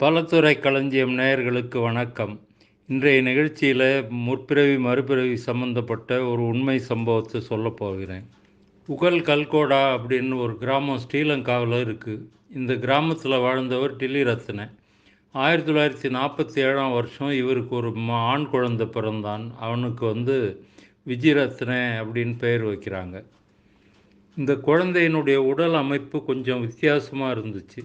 பலத்துறை களஞ்சியம் நேயர்களுக்கு வணக்கம். இன்றைய நிகழ்ச்சியில் முற்பிறவி மறுபிறவி சம்பந்தப்பட்ட ஒரு உண்மை சம்பவத்தை சொல்ல போகிறேன். உகல் கல்கோடா அப்படின்னு ஒரு கிராமம் ஸ்ரீலங்காவில் இருக்குது இந்த கிராமத்தில் வாழ்ந்தவர் டில்லி ரத்ன ஆயிரத்தி தொள்ளாயிரத்தி நாற்பத்தி ஏழாம் வருஷம் இவருக்கு ஒரு ஆண் குழந்தை பிறந்தான். அவனுக்கு வந்து விஜயரத்ன அப்படின்னு பெயர் வைக்கிறாங்க. இந்த குழந்தையினுடைய உடல் அமைப்பு கொஞ்சம் வித்தியாசமாக இருந்துச்சு.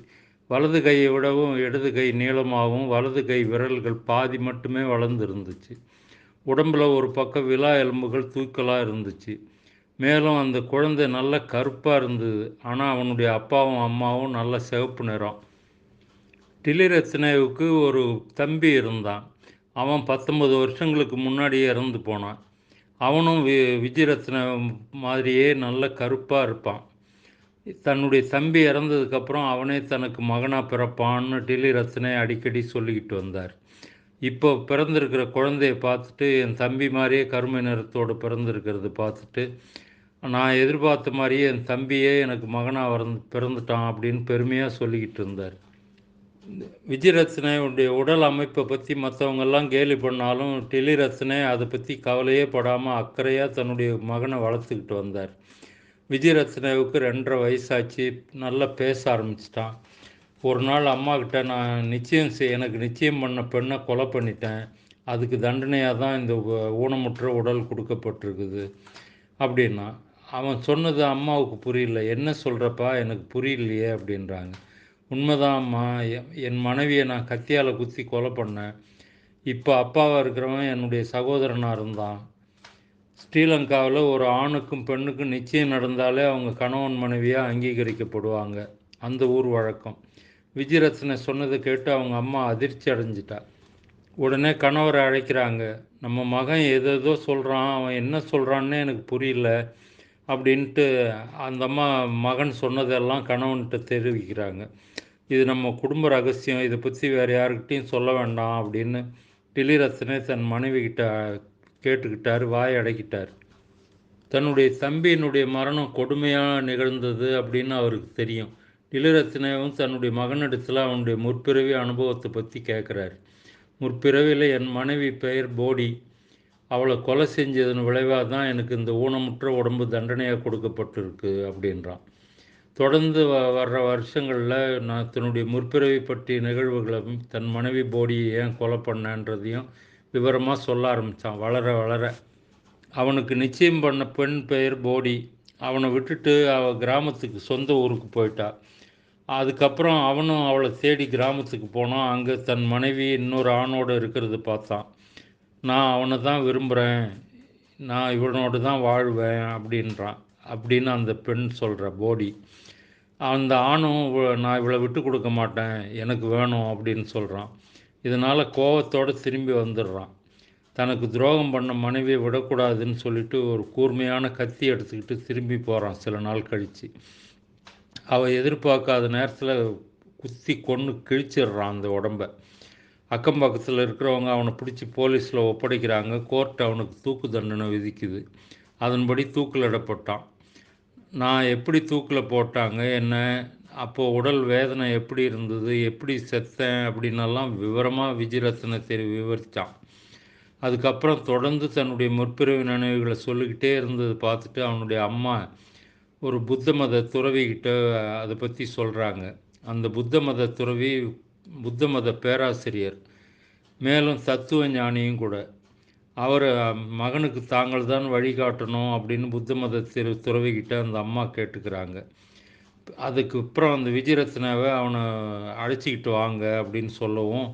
வலது கையை விடவும் இடது கை நீளமாகவும் வலது கை விரல்கள் பாதி மட்டுமே வளர்ந்து இருந்துச்சு உடம்புல ஒரு பக்கம் விழா எலும்புகள் தூக்கலாக இருந்துச்சு. மேலும் அந்த குழந்தை நல்ல கருப்பாக இருந்தது. ஆனால் அவனுடைய அப்பாவும் அம்மாவும் நல்ல சிவப்பு நிறம். டிலிரத்னேவுக்கு ஒரு தம்பி இருந்தான். அவன் பத்தொன்பது வருஷங்களுக்கு முன்னாடியே இறந்து போனான். அவனும் வி விஜயரத்ன மாதிரியே நல்ல கருப்பாக இருப்பான். தன்னுடைய தம்பி இறந்ததுக்கப்புறம் அவனே தனக்கு மகனாக பிறப்பான்னு டில்லி ரத்னே அடிக்கடி சொல்லிக்கிட்டு வந்தார். இப்போ பிறந்திருக்கிற குழந்தைய பார்த்துட்டு என் தம்பி மாதிரியே கருமை நிறத்தோடு பிறந்திருக்கிறது பார்த்துட்டு நான் எதிர்பார்த்த மாதிரியே என் தம்பியே எனக்கு மகனாக பிறந்து பிறந்துட்டான் அப்படின்னு பெருமையாக சொல்லிக்கிட்டு இருந்தார். விஜயரத்னேவுடைய உடல் அமைப்பை பற்றி மற்றவங்கெல்லாம் கேலி பண்ணாலும் டெலிரத்னே அதை பற்றி கவலையே படாமல் அக்கறையாக தன்னுடைய மகனை வளர்த்துக்கிட்டு வந்தார். விஜயரத்னாவுக்கு ரெண்டரை வயசாச்சு. நல்லா பேச ஆரம்பிச்சிட்டான். ஒரு நாள் அம்மாக்கிட்ட நான் நிச்சயம் செய் எனக்கு நிச்சயம் பண்ண பெண்ணை கொலை பண்ணிட்டேன். அதுக்கு தண்டனையாக தான் இந்த ஊனமுற்ற உடல் கொடுக்கப்பட்டிருக்குது. அப்படின்னா அவன் சொன்னது அம்மாவுக்கு புரியல. என்ன சொல்கிறப்பா எனக்கு புரியலையே அப்படின்றாங்க. உண்மைதான்ம்மா அம்மா என் மனைவியை நான் கத்தியால் குத்தி கொலை பண்ணேன். இப்போ அப்பாவாக இருக்கிறவன் என்னுடைய சகோதரனாக இருந்தான். ஸ்ரீலங்காவில் ஒரு ஆணுக்கும் பெண்ணுக்கும் நிச்சயம் நடந்தாலே அவங்க கணவன் மனைவியாக அங்கீகரிக்கப்படுவாங்க. அந்த ஊர் வழக்கம். விஜயரத்னை சொன்னதை கேட்டு அவங்க அம்மா அதிர்ச்சி அடைஞ்சிட்டா. உடனே கணவரை அழைக்கிறாங்க. நம்ம மகன் ஏதேதோ சொல்கிறான் அவன் என்ன சொல்கிறான்னே எனக்கு புரியல அப்படின்ட்டு அந்த அம்மா மகன் சொன்னதெல்லாம் கணவன்கிட்ட தெரிவிக்கிறாங்க. இது நம்ம குடும்ப ரகசியம் இதை பற்றி வேறு யாருக்கிட்டையும் சொல்ல வேண்டாம் அப்படின்னு டிலிரத்னே தன் மனைவி கிட்ட கேட்டுக்கிட்டார் வாய் அடைக்கிட்டார் தன்னுடைய தம்பியினுடைய மரணம் கொடுமையாக நிகழ்ந்தது அப்படின்னு அவருக்கு தெரியும். டிலிரத்னேவும் தன்னுடைய மகனிடத்தில் அவனுடைய முற்பிறவி அனுபவத்தை பற்றி கேட்குறாரு முற்பிறவியில் என் மனைவி பெயர் போடி. அவளை கொலை செஞ்சதன் விளைவாக தான் எனக்கு இந்த ஊனமுற்ற உடம்பு தண்டனையாக கொடுக்கப்பட்டிருக்கு அப்படின்றான். தொடர்ந்து வ வர்ற வருஷங்களில் நான் தன்னுடைய முற்பிறவி பற்றிய நிகழ்வுகளையும் தன் மனைவி போடியை ஏன் கொலை பண்ணன்றதையும் விவரமாக சொல்ல ஆரம்பித்தான் வளர வளர. அவனுக்கு நிச்சயம் பண்ண பெண் பெயர் போடி. அவனை விட்டுட்டு அவள் கிராமத்துக்கு சொந்த ஊருக்கு போயிட்டா. அதுக்கப்புறம் அவனும் அவளை தேடி கிராமத்துக்கு போனான். அங்கே தன் மனைவி இன்னொரு ஆணோடு இருக்கிறது பார்த்தான். நான் அவனை தான் விரும்புகிறேன் நான் இவனோடு தான் வாழ்வேன் அப்படின்றான். அப்படின்னு அந்த பெண் சொல்கிற போடி. அந்த ஆணும் நான் இவளை விட்டு கொடுக்க மாட்டேன். எனக்கு வேணும் அப்படின்னு சொல்கிறான் இதனால் கோவத்தோடு திரும்பி வந்துடுறான். தனக்கு துரோகம் பண்ண மனைவியை விடக்கூடாதுன்னு சொல்லிட்டு ஒரு கூர்மையான கத்தி எடுத்துக்கிட்டு திரும்பி போகிறான் சில நாள் கழித்து அவள் எதிர்பார்க்காத நேரத்தில் குத்தி கொன்று கிழிச்சிடுறான் அந்த உடம்ப. அக்கம் பக்கத்தில் இருக்கிறவங்க அவனை பிடிச்சி போலீஸில் ஒப்படைக்கிறாங்க. கோர்ட் அவனுக்கு தூக்கு தண்டனை விதிக்குது. அதன்படி தூக்கிலிடப்பட்டான் நான் எப்படி தூக்கில் போட்டாங்க? என்ன? அப்போது உடல் வேதனை எப்படி இருந்தது எப்படி செத்தேன் அப்படின்னெல்லாம் விவரமாக விஜயரத்னத்தை விவரித்தான் அதுக்கப்புறம் தொடர்ந்து தன்னுடைய முற்பிறவி நினைவுகளை சொல்லிக்கிட்டே இருந்தது பார்த்துட்டு அவனுடைய அம்மா ஒரு புத்த மத துறவிகிட்ட அதை பற்றி சொல்கிறாங்க அந்த புத்த மத துறவி புத்த மத பேராசிரியர் மேலும் தத்துவ ஞானியும் கூட. அவர் மகனுக்கு தாங்கள் தான் வழிகாட்டணும் அப்படின்னு புத்த மத திரு துறவிகிட்ட அந்த அம்மா கேட்டுக்கிறாங்க. அதுக்கு அப்புறம் அந்த விஜயரத்னாவை அவனை அழைச்சிக்கிட்டு வாங்க அப்படின்னு சொல்லவும்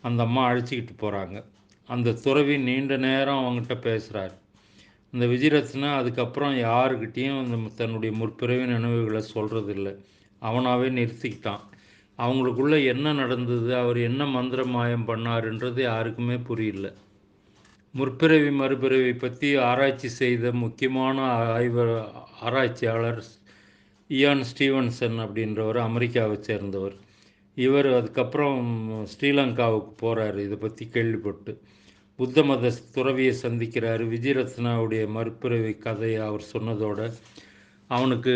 அந்த அம்மா அழைச்சிக்கிட்டு போகிறாங்க அந்த துறவி நீண்ட நேரம் அவங்ககிட்ட பேசுகிறார் இந்த விஜயரத்னா அதுக்கப்புறம் யாருக்கிட்டேயும் இந்த தன்னுடைய முற்பிறவி நினைவுகளை சொல்கிறதில்ல அவனாவே நிறுத்திக்கிட்டான். அவங்களுக்குள்ளே என்ன நடந்தது அவர் என்ன மந்திர மாயம் பண்ணாருன்றது யாருக்குமே புரியல. முற்பிறவி மறுபிறவி பற்றி ஆராய்ச்சி செய்த முக்கியமான ஆய்வ ஆராய்ச்சியாளர் இயான் ஸ்டீவன்சன் அப்படின்றவர் அமெரிக்காவை சேர்ந்தவர். இவர் அதுக்கப்புறம் ஸ்ரீலங்காவுக்கு போகிறாரு இதை பற்றி கேள்விப்பட்டு. புத்த மத துறவியை சந்திக்கிறார். விஜயரத்னாவுடைய மறுபிறவி கதையை அவர் சொன்னதோட அவனுக்கு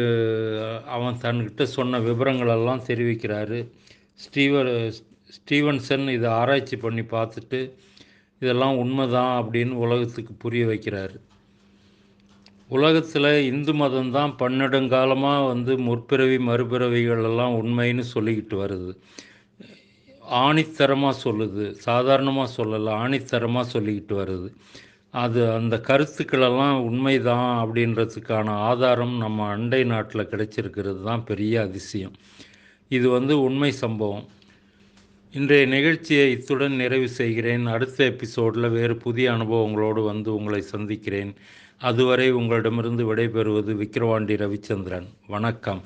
அவன் தன்கிட்ட சொன்ன விவரங்களெல்லாம் தெரிவிக்கிறாரு. ஸ்டீவர் ஸ்டீவன்சன் இதை ஆராய்ச்சி பண்ணி பார்த்துட்டு இதெல்லாம் உண்மைதான் அப்படின்னு உலகத்துக்கு புரிய வைக்கிறாரு. உலகத்தில் இந்து மதம் தான் பன்னெடுங்காலமாக வந்து முற்பிறவி மறுபிறவிகள் எல்லாம் உண்மைன்னு சொல்லிக்கிட்டு வருது. ஆணித்தரமாக சொல்லுது. சாதாரணமாக சொல்லலை ஆணித்தரமாக சொல்லிக்கிட்டு வருது. அது அந்த கருத்துக்களெல்லாம் உண்மைதான் அப்படின்றதுக்கான ஆதாரம் நம்ம அண்டை நாட்டில் கிடைச்சிருக்கிறது தான் பெரிய அதிசயம். இது வந்து உண்மை சம்பவம். இன்றைய நிகழ்ச்சியை இத்துடன் நிறைவு செய்கிறேன். அடுத்த எபிசோடில் வேறு புதிய அனுபவங்களோடு வந்து உங்களை சந்திக்கிறேன். அதுவரை உங்களிடமிருந்து விடைபெறுவது விக்கிரவாண்டி ரவிச்சந்திரன். வணக்கம்.